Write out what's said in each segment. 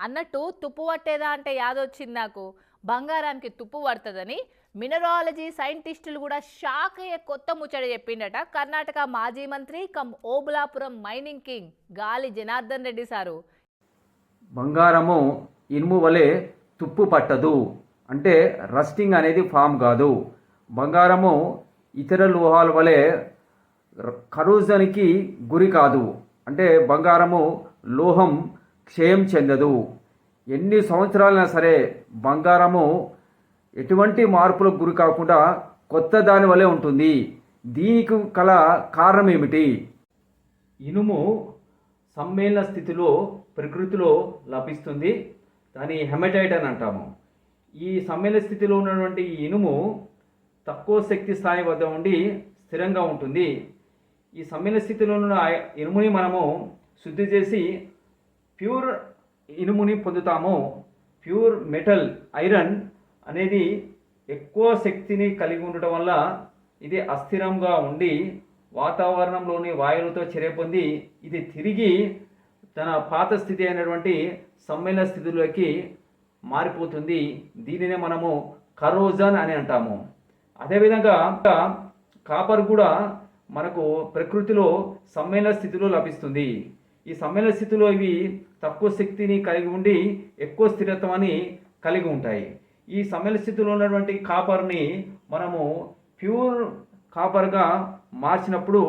అన్నట్టు తుప్పు పట్టేదా అంటే యాదొచ్చింది నాకు. బంగారానికి తుప్పు పడుతుందని మినరాలజీ సైంటిస్టులు కూడా షాక్ అయ్యే కొత్త ముచ్చట చెప్పిండట. కర్ణాటక మాజీ మంత్రి కమ్ ఓబులాపురం మైనింగ్ కింగ్ గాలి జనార్దన్ రెడ్డి సారు. బంగారము ఇనుము వలె తుప్పు పట్టదు. అంటే రస్టింగ్ అనేది ఫామ్ కాదు. బంగారము ఇతర లోహాల వలె ర- కరోజనికి గురి కాదు. అంటే బంగారము లోహం క్షయం చెందదు. ఎన్ని సంవత్సరాలైనా సరే బంగారము ఎటువంటి మార్పులకు గురి కాకుండా కొత్త దాని వలె ఉంటుంది. దీనికి కల కారణం ఏమిటి ఇనుము సమ్మేళన స్థితిలో ప్రకృతిలో లభిస్తుంది. దాని హెమటైట్ అని అంటాము. ఈ సమ్మేళన స్థితిలో ఉన్నటువంటి ఈ ఇనుము తక్కువ శక్తి స్థాయి వద్ద ఉండి స్థిరంగా ఉంటుంది. ఈ సమ్మేళన స్థితిలో ఉన్న ఆ ఇనుముని మనము శుద్ధి చేసి ప్యూర్ ఇనుముని పొందుతాము. ప్యూర్ మెటల్ ఐరన్ అనేది ఎక్కువ శక్తిని కలిగి ఉండటం వల్ల ఇది అస్థిరంగా ఉండి వాతావరణంలోని వాయువులతో చర్య పొంది ఇది తిరిగి తన పాత స్థితి అయినటువంటి సమ్మేళన స్థితిలోకి మారిపోతుంది. దీనినే మనము కరోజన్ అని అంటాము. అదేవిధంగా కాపర్ కూడా మనకు ప్రకృతిలో సమ్మేళన స్థితిలో లభిస్తుంది. ఈ సమ్మేళన స్థితిలో ఇవి తక్కువ శక్తిని కలిగి ఉండి ఎక్కువ స్థిరత్వాన్ని కలిగి ఉంటాయి. ఈ సమ్మేళన స్థితిలో ఉన్నటువంటి కాపర్ని మనము ప్యూర్ కాపర్గా మార్చినప్పుడు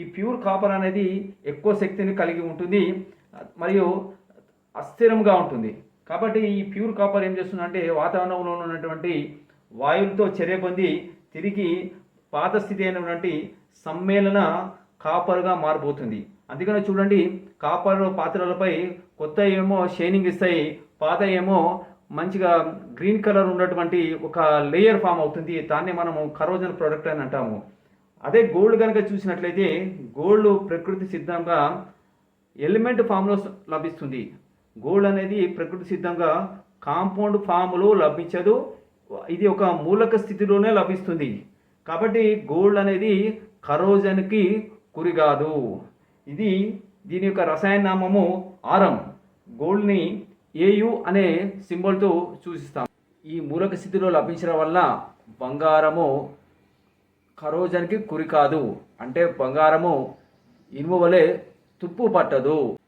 ఈ ప్యూర్ కాపర్ అనేది ఎక్కువ శక్తిని కలిగి ఉంటుంది మరియు అస్థిరంగా ఉంటుంది. కాబట్టి ఈ ప్యూర్ కాపర్ ఏం చేస్తుందంటే వాతావరణంలో ఉన్నటువంటి వాయువులతో చర్య పొంది తిరిగి పాత స్థితి అయినటువంటి సమ్మేళన కాపర్గా మారిపోతుంది అందుకనే చూడండి కాపర్ పాత్రలపై కొత్త ఏమో షైనింగ్ ఇస్తాయి పాత ఏమో మంచిగా గ్రీన్ కలర్ ఉన్నటువంటి ఒక లేయర్ ఫామ్ అవుతుంది దాన్ని మనము కరోజన్ ప్రోడక్ట్ అని అంటాము. అదే గోల్డ్ కనుక చూసినట్లయితే గోల్డ్ ప్రకృతి సిద్ధంగా ఎలిమెంట్ ఫామ్లో లభిస్తుంది. గోల్డ్ అనేది ప్రకృతి సిద్ధంగా కాంపౌండ్ ఫామ్లో లభించదు ఇది ఒక మూలక స్థితిలోనే లభిస్తుంది. కాబట్టి గోల్డ్ అనేది కరోజన్కి గురి కాదు. ఇది దీని యొక్క రసాయన నామము ఆరం. గోల్డ్ని ఏయు అనే సింబల్తో సూచిస్తాం. ఈ మూలక స్థితిలో లభించడం వల్ల బంగారము కరోజన్కి గురి కాదు. అంటే బంగారము ఇనుము వలె తుప్పు పట్టదు.